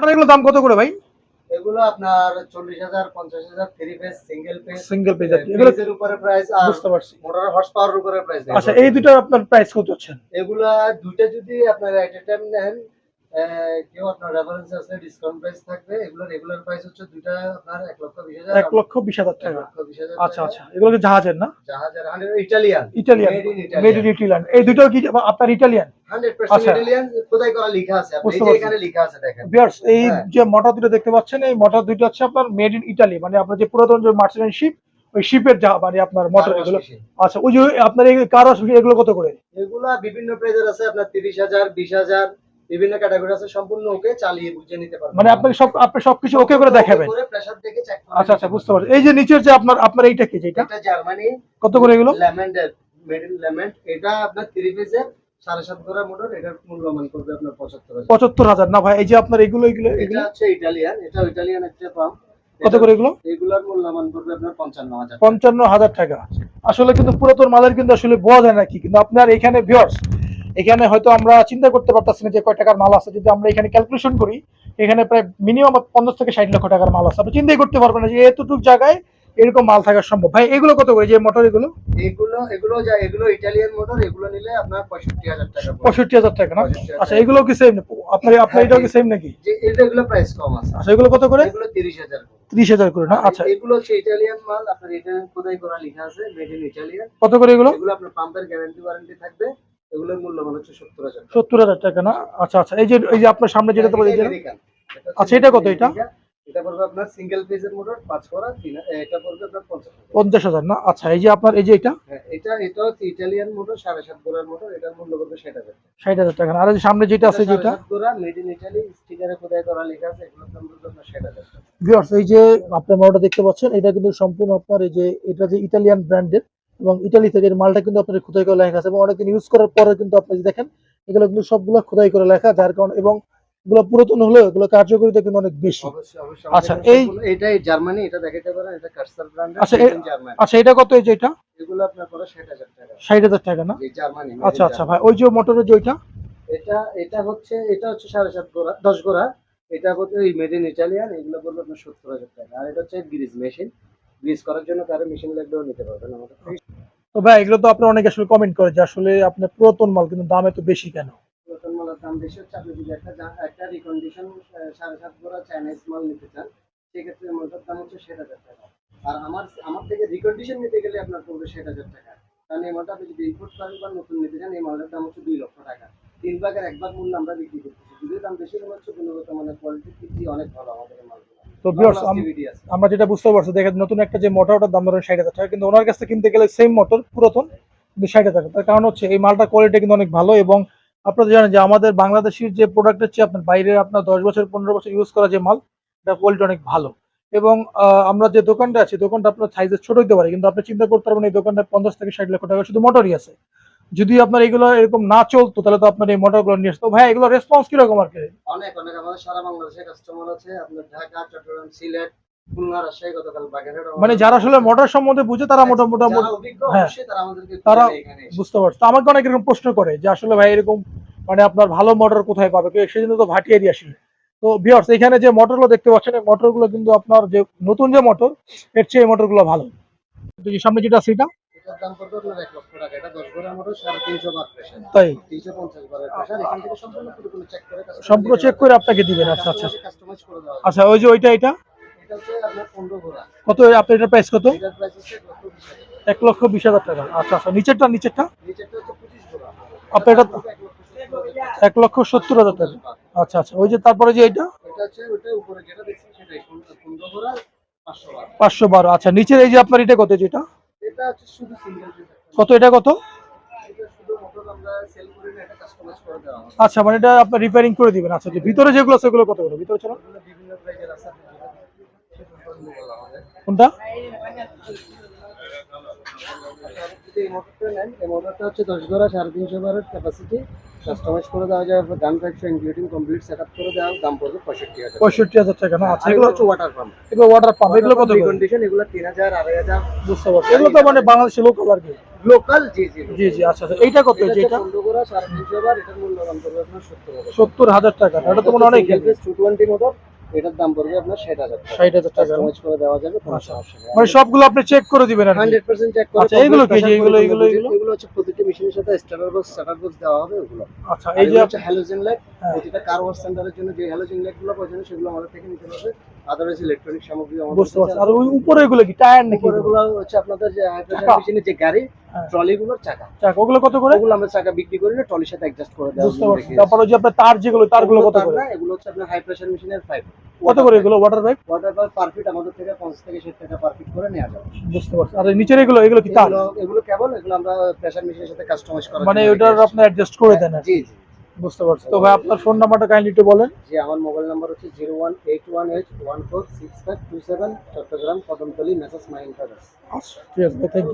Motor এগুলো দাম কত করে ভাই? এগুলো আপনার চল্লিশ হাজার পঞ্চাশ হাজার three page single page single page এগুলো এর উপরে প্রাইস আর বুঝতে পারছি। মোটর হর্স পাওয়ার উপরে প্রাইস আচ্ছা এই দুটো আপনার প্রাইস কত হচ্ছে এগুলা দুটো যদি আপনার এট এ টাইম নেন কেউ আপনার রেফারেন্স আছে ডিসকাউন্ট প্রাইস থাকবে এগুলো রেগুলার প্রাইস হচ্ছে দুইটা আপনার এক লক্ষ বিশ হাজার। এক লক্ষ বিশ হাজার টাকা। আচ্ছা আচ্ছা। এগুলো জাহাজের না? জাহাজের Italian. Italian. Made in Italian এই দুটো কি আপনার ইটালিয়ান? আচ্ছা। এই যে হ্যাঁ। মোটর দুটো দেখতে পাচ্ছেন এই মোটর দুটো হচ্ছে আপনার মেড ইন ইটালি মানে আপনার যে পুরাতন যে মার্চেন্ট শিপ ওই শিপের যা মানে আপনার মোটর এগুলো। আচ্ছা ওই যে আপনার এই কার এগুলো কত করে? এগুলা বিভিন্ন প্রাইজের আছে আপনার তিরিশ হাজার বিশ হাজার। বিভিন্ন ক্যাটাগরি আছে সম্পূর্ণ ওকে চালিয়ে বুঝে নিতে পারবেন মানে আপনাকে সব আপনি সবকিছু ওকে করে দেখাবেন? প্রেসার দেখে চেক আচ্ছা আচ্ছা বুঝতে পারছি। এই যে নিচের যে আপনার আপনার এইটা কি যেটা এটা জার্মানি। কত করে এগুলো? লেমন্ড মেড ইন লেমন্ড এটা আপনার থ্রি পেজের সাড়ে সাত ঘোড়া মোটর এটার মূল্যমান করবে আপনার পঁচাত্তর হাজার। পঁচাত্তর হাজার। না ভাই এই যে আপনার এগুলো এগুলো এটা এগুলো? হচ্ছে ইটালিয়ান। এটা ইটালিয়ান একটা পাম্প কত করে এগুলো? এগুলোর মূল্যমান করবে আপনার পঞ্চান্ন হাজার পঞ্চান্ন হাজার টাকা। আসলে কিন্তু পুরাতন মালের কিন্তু আসলে বোঝা যায় না কি কিন্তু আপনার এখানে ভিউয়ার্স এখানে হয়তো আমরা চিন্তা করতে পারতেছি না যে কয় টাকার মাল আছে। যদি আমরা এখানে ক্যালকুলেশন করি এখানে প্রায় মিনিমাম পঞ্চাশ থেকে ষাট লক্ষ টাকার মাল আছে। আপনি চিন্তাই করতে পারবেন না যে এতটুকু জায়গায় এরকম মাল থাকা সম্ভব। ভাই এগুলো কত করে? যে মোটর এগুলো? এগুলো এগুলো যা এগুলো ইটালিয়ান মোটর এগুলো নিলে আপনার পঁয়ষট্টি হাজার টাকা পড়বে। পঁয়ষট্টি হাজার টাকা না? আচ্ছা এগুলো কি সেম আপনার আপনার এটাও কি সেম নাকি? যে এটা এগুলো প্রাইস কম আছে। আচ্ছা এগুলো কত করে? এগুলো তিরিশ হাজার ত্রিশ হাজার করে না? আচ্ছা। এগুলো হচ্ছে ইটালিয়ান মাল আপনার এটা খোদাই করা লেখা আছে? মেড ইন ইটালিয়ান কত করে এগুলো? এগুলো আপনার পাম্পের গ্যারান্টি ওয়ারেন্টি থাকবে। এগুলোর মূল্যমান হচ্ছে সত্তর হাজার টাকা। সত্তর হাজার টাকা না? আচ্ছা আচ্ছা। এই যে এই যে আপনার সামনে যেটা হচ্ছে আচ্ছা, এটা কত এটা? এটা পড়বে আপনার সিঙ্গেল পেজের মোটর করা এটা পড়বে আপনার না? আচ্ছা এই যে আপনার এই যে এটা? হ্যাঁ এটা এটা হচ্ছে মোটর মোটর এটার মূল্য টাকা। আর যে সামনে যেটা আছে যেটা সাড়ে সাত মেড ইন ইটালি স্টিকারে খোদাই করা লেখা আছে এগুলোর দাম পড়বে আপনার। ভিউয়ার্স এই যে দেখতে পাচ্ছেন এটা কিন্তু সম্পূর্ণ আপনার এই যে এটা যে ইটালিয়ান ব্র্যান্ডের এবং ইটালি থেকে মালটা কিন্তু আপনার খোদাই করে লেখা আছে এবং অনেকদিন ইউজ করার পরে কিন্তু আপনি যদি দেখেন এগুলো কিন্তু সবগুলো খোদাই করে লেখা যার কারণে এবং এগুলো পুরাতন হলেও এগুলো কার্যকরিতা কিন্তু অনেক বেশি। আচ্ছা, এই- এটা এই জার্মানি এটা দেখাতে পারেন এটা কার্সার ব্র্যান্ড আচ্ছা, আচ্ছা এটা কত এই যে এটা? এগুলো আপনার পড়ে ষাট হাজার টাকা। ষাট হাজার টাকা না? এই জার্মানি আচ্ছা আচ্ছা ভাই ওই যে মোটরের যে ওইটা? এটা এটা হচ্ছে এটা হচ্ছে সাড়ে সাত গোড়া দশ গোড়া। এটা হচ্ছে ওই মেড ইন ইটালিয়ান এগুলো পড়বে আপনার সত্তর হাজার টাকা। আর এটা হচ্ছে গ্রিজ মেশিন করার জন্য কারও মেশিন লাগলেও নিতে পারবেন আমাদের। তো ভাই এগুলো তো আপনার অনেকে আসলে কমেন্ট করে যে আসলে আপনার পুরাতন মাল কিন্তু দাম এত বেশি কেন? নতুন মালের দাম বেশি হচ্ছে। আপনি যদি একটা একটা রিকন্ডিশন সাড়ে সাত গোড়া চাইনিজ মাল নিতে চান সেক্ষেত্রে মালটার দাম হচ্ছে ষাট হাজার টাকা। আর আমার আমার থেকে রিকন্ডিশন নিতে গেলে আপনার পড়বে ষাট হাজার টাকা। কারণ এই মালটা আপনি যদি ইম্পোর্ট করেন বা নতুন নিতে চান এই মালটার দাম হচ্ছে দুই লক্ষ টাকা। তিন ভাগের এক ভাগ মূল্য আমরা বিক্রি করতেছি। যদিও দাম বেশি মনে হচ্ছে গুণগত মানে কোয়ালিটি অনেক ভালো আমাদের এই মালগুলো। তো ভিউয়ার্স। আমরা যেটা বুঝতে পারছি দেখেন নতুন একটা যে মোটর ওটার দাম ধরেন ষাট হাজার টাকা। কিন্তু ওনার কাছ থেকে কিনতে গেলে সেম মোটর পুরাতন কিন্তু ষাট হাজার টাকা। তার কারণ হচ্ছে এই মালটার কোয়ালিটি কিন্তু অনেক ভালো এবং আপনারা জানেন যে আমাদের বাংলাদেশের যে প্রোডাক্টের চেয়ে আপনার বাইরে আপনার দশ বছর পনেরো বছর ইউজ করা যে মাল এটা কোয়ালিটি অনেক ভালো। এবং আহ, আমরা যে দোকানটা আছে দোকানটা আপনার সাইজে ছোট হতে পারে কিন্তু আপনি চিন্তা করতে পারবেন এই দোকানটা পঞ্চাশ থেকে ষাট লক্ষ টাকা শুধু মোটরই আছে। যদি আপনার এগুলো এরকম না চলতো তাহলে তো আপনার এই মোটরগুলো নিয়ে আসতো। ভাই এগুলো রেসপন্স কীরকম আর কি? অনেক অনেক। আমাদের সারা বাংলাদেশে কাস্টমার আছে। আপনার ঢাকা চট্টগ্রাম সিলেট মানে যারা আসলে মোটর সম্বন্ধে বুঝে তারা মোটামুটি হ্যাঁ। তারা বুঝতে পারছি। তো আমাকে অনেক এরকম প্রশ্ন করে যে আসলে ভাই এরকম মানে আপনার ভালো মোটর কোথায় পাবে? সেজন্য তো ভাটিয়ারি আসলে তো বিয়ার্স এখানে যে মোটরগুলো দেখতে পাচ্ছেন মোটরগুলো কিন্তু আপনার যে নতুন যে মোটর এর চেয়ে এই মোটরগুলো ভালো। সামনে যেটা আছে এটা? এটার দাম পড়বে আপনার এক লক্ষ টাকা। এটা দশ ঘোড়া মোটর সাড়ে তিনশো বার প্রেশার তাই? তিনশো পঞ্চাশ বারের প্রেশার এখান থেকে সম্পূর্ণ পুরোপুরি চেক করে সম্পূর্ণ চেক করে আপনাকে দিবেন। আচ্ছা আচ্ছা। কাস্টমাইজ করে দেওয়া আচ্ছা ওই যে ওইটা এটা? কত আপনার এটার প্রাইস কত? এক লক্ষ বিশ হাজার। টাকা। আচ্ছা আচ্ছা। নিচেরটা নিচেরটা? আপনার এটা এক লক্ষ সত্তর হাজার টাকা। আচ্ছা আচ্ছা। ওই যে তারপরে যে এটা পাঁচশো বারো। আচ্ছা নিচের এই যে আপনার এটা কত? যেটা? কত এটা কত? আচ্ছা মানে এটা আপনার রিপেয়ারিং করে দিবেন। আচ্ছা ভিতরে যেগুলো সেগুলো কত করে? ভিতরে চলো। কোনটা? এই মোটরটা নেন। এই মোটরটা হচ্ছে দশ ঘোড়া সাড়ে তিনশো বারের ক্যাপাসিটি কাস্টমাইজ করে দেওয়া যায় gun factor including complete set up করে দেওয়া দাম পড়বে পঁয়ষট্টি হাজার পঁয়ষট্টি হাজার টাকা না? আচ্ছা এগুলো এগুলো হচ্ছে ওয়াটার পাম্প এগুলো ওয়াটার পাম্প এগুলো কত কন্ডিশন এগুলো তিন হাজার আড়াই হাজার। বুঝতে পারছি। এগুলো তো মানে বাংলাদেশে লোকাল আর কি? লোকাল জি জি জি জি আচ্ছা এইটা কত? যে এটা সাড়ে তিনশো বার এটার মূল্য দাম পড়বে আপনার সত্তর হাজার। সত্তর হাজার টাকা এটা তো মনে অনেক টু টোয়েন্টি মোটর এটার দাম পড়বে আপনার ষাট হাজার ষাট হাজার টাকা কাস্টমাইজ করে দেওয়া যাবে কোনো আচ্ছা। সমস্যা নেই মানে সবগুলো আপনি চেক করে দিবেন আর হান্ড্রেড পার্সেন্ট চেক করে আচ্ছা, এইগুলো কি? এইগুলো এইগুলো এগুলো- হচ্ছে প্রতিটি মেশিনের সাথে স্টার্টার বক্স স্টার্টার বক্স দেওয়া হবে ওগুলো আচ্ছা এই যে হচ্ছে হ্যালোজেন লাইট। প্রতিটা কার ওয়াশ সেন্টারের জন্য যে হ্যালোজেন লাইটগুলো প্রয়োজন সেগুলো আমাদের থেকে নিতে হবে আদারওয়াইজ ইলেকট্রনিক সামগ্রী বুঝতে পারছি। আর ওই উপরে এগুলো কি টায়ার নাকি? হচ্ছে আপনাদের যে চাকা। মেশিনের যে গাড়ি হ্যাঁ। ট্রলি চাকা। ওগুলো কত করে? ওগুলো আমরা চাকা বিক্রি করি না ট্রলির সাথে অ্যাডজাস্ট করে দেওয়া বুঝতে পারছি। তারপর ওই যে আপনার তার যেগুলো তারগুলো কত করে? এগুলো হচ্ছে আপনার হাই প্রেসার মেশিনের পাইপ কত করে এগুলো water pipe water pipe per feet আমাদের থেকে পঞ্চাশ থেকে ষাট টাকা পার ফিট করে নেওয়া যাবে। বুঝতে পারছি। আর নিচের এগুলো এগুলো কি তার? এগুলো এগুলো কেবল এগুলো আমরা প্রেসার মেশিনের সাথে কাস্টমাইজ করা মানে ওটার আপনি অ্যাডজাস্ট করে দেন আর জি জি। বুঝতে পারছি। তো ভাই আপনার ফোন নাম্বারটা কাইন্ডলি একটু বলেন। জি আমার মোবাইল নাম্বার হচ্ছে zero one eight one eight one four six five two seven Chattogram Kadamtali message mind আচ্ছা ঠিক আছে থ্যাংক ইউ